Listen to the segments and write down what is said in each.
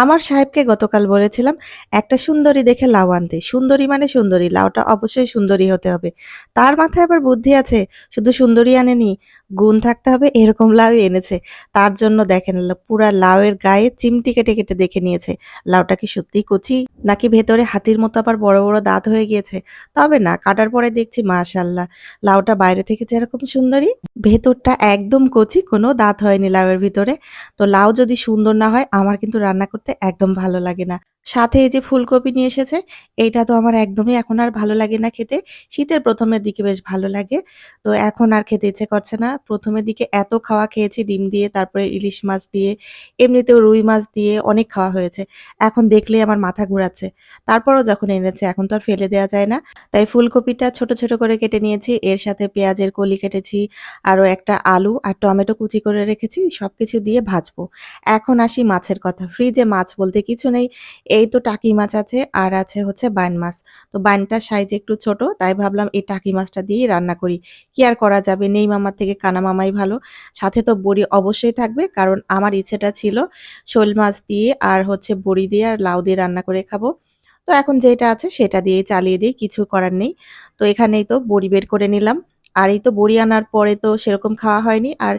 আমার সাহেবকে গতকাল বলেছিলাম, একটা সুন্দরী দেখে লাউ আনতে। সুন্দরী মানে সুন্দরী, লাউটা অবশ্যই সুন্দরী হতে হবে। তার মাথায় আবার বুদ্ধি আছে, শুধু সুন্দরী আনেনি গুণ থাকতে হবে, এরকম লাউ এনেছে। তার জন্য দেখেন পুরা লাউয়ের গায়ে চিমটি কেটে কেটে দেখে নিয়েছে। লাউটা কি সত্যি কচি, নাকি ভেতরে হাতির মতো আবার বড় বড় দাঁত হয়ে গিয়েছে? তবে না, কাটার পরে দেখছি মাশাল্লাহ লাউটা বাইরে থেকে যেরকম সুন্দরী, ভেতরটা একদম কচি, কোনো দাঁত হয়নি লাউয়ের ভিতরে। তো লাউ যদি সুন্দর না হয়, আমার কিন্তু রান্না করতে একদম ভালো লাগে না। সাথে এই যে ফুলকপি নিয়ে এসেছে, এইটা তো আমার একদমই এখন আর ভালো লাগে না খেতে। শীতের প্রথমের দিকে বেশ ভালো লাগে। তো এখন আর খেতে ইচ্ছে করছে না। প্রথমের দিকে এত খাওয়া খেয়েছি, ডিম দিয়ে, তারপরে ইলিশ মাছ দিয়ে, এমনিতেও রুই মাছ দিয়ে অনেক খাওয়া হয়েছে। এখন দেখলেই আমার মাথা ঘোরাচ্ছে। তারপরও যখন এনেছে, এখন তো আর ফেলে দেওয়া যায় না। তাই ফুলকপিটা ছোট ছোট করে কেটে নিয়েছি। এর সাথে পেঁয়াজের কলি কেটেছি, আরও একটা আলু আর টমেটো কুচি করে রেখেছি সব কিছু দিয়ে ভাজবো। এখন আসি মাছের কথা। ফ্রিজে মাছ বলতে কিছু নেই। এই তো টাকি মাছ আছে, আর আছে হচ্ছে বাইন মাছ। তো বাইনটার সাইজ একটু ছোট, তাই ভাবলাম এই টাকি মাছটা দিয়ে রান্না করি। কি আর করা যাবে? নেই মামার থেকে কানা মামাই ভালো। সাথে তো বড়ি অবশ্যই থাকবে, কারণ আমার ইচ্ছেটা ছিল শোল মাছ দিয়ে আর হচ্ছে বড়ি দিয়ে আর লাউ দিয়ে রান্না করে খাব। তো এখন যেটা আছে সেটা দিয়ে চালিয়ে দিই, কিছু করার নেই। তো এখানেই তো বড়ি বের করে নিলাম। আর এই তো বড়ি আনার পরে তো সেরকম খাওয়া হয়নি। আর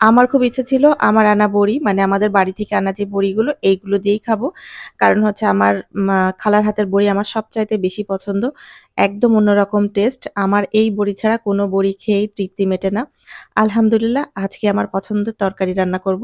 আমার খুব ইচ্ছে ছিল আমার আনা বড়ি মানে আমাদের বাড়ি থেকে আনা যে বড়িগুলো, এইগুলো দিয়েই খাব। কারণ হচ্ছে আমার খালার হাতের বড়ি আমার সবচাইতে বেশি পছন্দ। একদম অন্যরকম টেস্ট আমার এই বড়ি ছাড়া কোনো বড়ি খেয়েই তৃপ্তি মেটে না। আলহামদুলিল্লাহ, আজকে আমার পছন্দের তরকারি রান্না করব,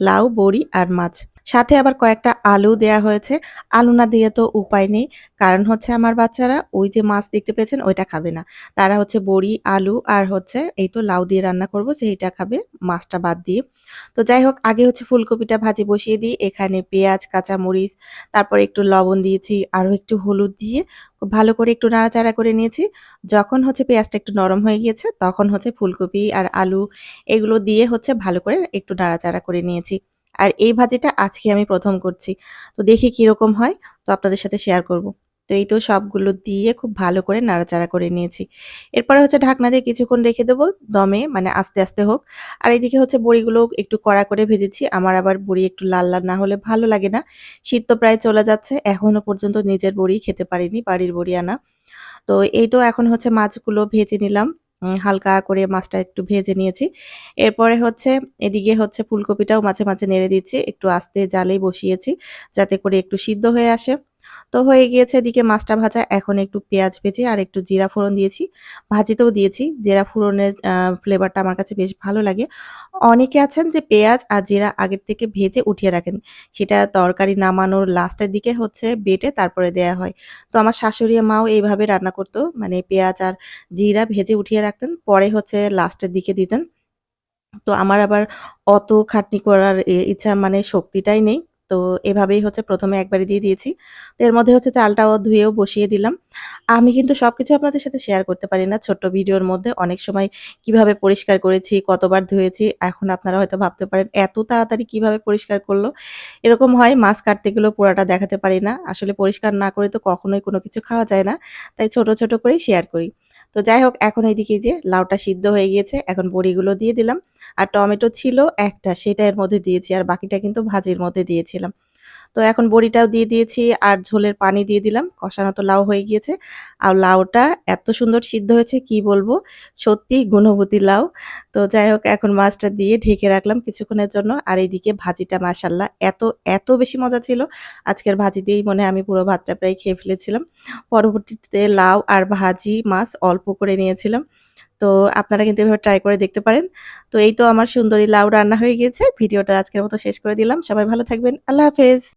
লাউ, বড়ি আর মাছ। সাথে আবার কয়েকটা আলু দেয়া হয়েছে। আলু না দিয়ে তো উপায় নেই। কারণ হচ্ছে আমার বাচ্চারা ওই যে মাছ দেখতে পেয়েছেন, ওইটা খাবে না। তারা হচ্ছে বড়ি, আলু আর হচ্ছে এই তো লাউ দিয়ে রান্না করব, সেইটা খাবে, মাছটা বাদ দিয়ে। তো যাই হোক, আগে হচ্ছে ফুলকপিটা ভাজি বসিয়ে দিই। এখানে পেঁয়াজ কাঁচা মরিচ তারপর একটু লবণ দিয়েছি, আরও একটু হলুদ দিয়ে ভালো করে একটু নাড়াচাড়া করে নিয়েছি। যখন হচ্ছে পেঁয়াজটা একটু নরম হয়ে গিয়েছে, তখন হচ্ছে ফুলকপি আর আলু এগুলো দিয়ে হচ্ছে ভালো করে একটু নাড়াচাড়া করে নিয়েছি। আর এই ভাজিটা আজকে আমি প্রথম করছি। তো দেখি কীরকম হয়, তো আপনাদের সাথে শেয়ার করব। তো এই তো সবগুলো দিয়ে খুব ভালো করে নাড়াচাড়া করে নিয়েছি। এরপরে হচ্ছে ঢাকনা দিয়ে কিছুক্ষণ রেখে দেবো দমে মানে আস্তে আস্তে হোক। আর এইদিকে হচ্ছে বড়িগুলো একটু কড়া করে ভেজেছি, আমার আবার বড়ি একটু লাল লাল না হলে ভালো লাগে না। শীত তো প্রায় চলে যাচ্ছে, এখনও পর্যন্ত নিজের বড়ি খেতে পারিনি, বাড়ির বড়ি আনা। তো এই তো এখন হচ্ছে মাছগুলো ভেজে নিলাম। হালকা করে মাছটা একটু ভেজে নিয়েছি। এরপরে হচ্ছে, এদিকে হচ্ছে ফুলকপিটাও মাঝে মাঝে নেড়ে দিচ্ছি, একটু আস্তে জালেই বসিয়েছি, যাতে করে একটু সিদ্ধ হয়ে আসে। তো হয়ে গিয়েছে এদিকে মাছটা ভাজা। এখন একটু পেঁয়াজ ভেজে আর একটু জিরা ফোড়ন দিয়েছি। ভাজিতেও দিয়েছি। জিরা ফোড়নের ফ্লেভারটা আমার কাছে বেশ ভালো লাগে। অনেকে আছেন যে পেঁয়াজ আর জিরা আগের থেকে ভেজে উঠিয়ে রাখেন। সেটা তরকারি নামানোর লাস্টের দিকে হচ্ছে বেটে তারপরে দেয়া হয়। তো আমার শাশুড়ি মাও এইভাবে রান্না করতো। মানে পেঁয়াজ আর জিরা ভেজে উঠিয়ে রাখতেন, পরে হচ্ছে লাস্টের দিকে দিতেন। তো আমার আবার অত খাটনি করার ইচ্ছা মানে শক্তিটাই নেই। তো এভাবেই হচ্ছে ১ম এ একবারে দিয়ে দিয়েছি। তো এর মধ্যে হচ্ছে চালটাও ধুয়েও বসিয়ে দিলাম। আমি কিন্তু সব কিছু আপনাদের সাথে শেয়ার করতে পারি না ছোট্ট ভিডিওর মধ্যে। অনেক সময় কীভাবে পরিষ্কার করেছি, কতবার ধুয়েছি। এখন আপনারা হয়তো ভাবতে পারেন এত তাড়াতাড়ি কীভাবে পরিষ্কার করল? এরকম হয় মাছ কাটতে গেলেও পুরাটা দেখাতে পারি না। আসলে পরিষ্কার না করে তো কখনোই কোনো কিছু খাওয়া যায় না। তাই ছোট, ছোট করেই শেয়ার করি। তো যাই হোক এখন এইদিকে যে লাউটা সিদ্ধ হয়ে গিয়েছে। এখন বড়িগুলো দিয়ে দিলাম। আর টমেটো ছিল একটা, সেটা এর মধ্যে দিয়েছি। আর বাকিটা কিন্তু ভাজির মধ্যে দিয়েছিলাম। তো এখন বড়িটাও দিয়ে দিয়েছি আর ঝোলের পানি দিয়ে দিলাম। কষানো তো লাউ হয়ে গিয়েছে। আর লাউটা এত সুন্দর সিদ্ধ হয়েছে কি বলব। সত্যিই গুণবতী লাউ। তো যাই হোক এখন মাছটা দিয়ে ঢেকে রাখলাম কিছুক্ষণের জন্য। আর এইদিকে ভাজিটা মাশাআল্লাহ এত, এত বেশি মজা ছিল। আজকের ভাজি দিয়েই মনে আমি পুরো ভাতটা প্রায় খেয়ে ফেলেছিলাম। পরবর্তীতে লাউ আর ভাজি মাছ অল্প করে নিয়েছিলাম। তো আপনারা কিন্তু এভাবে ট্রাই করে দেখতে পারেন। তো এই তো আমার সুন্দরী লাউ রান্না হয়ে গিয়েছে। ভিডিওটা আজকের মতো শেষ করে দিলাম। সবাই ভালো থাকবেন। আল্লাহ হাফেজ।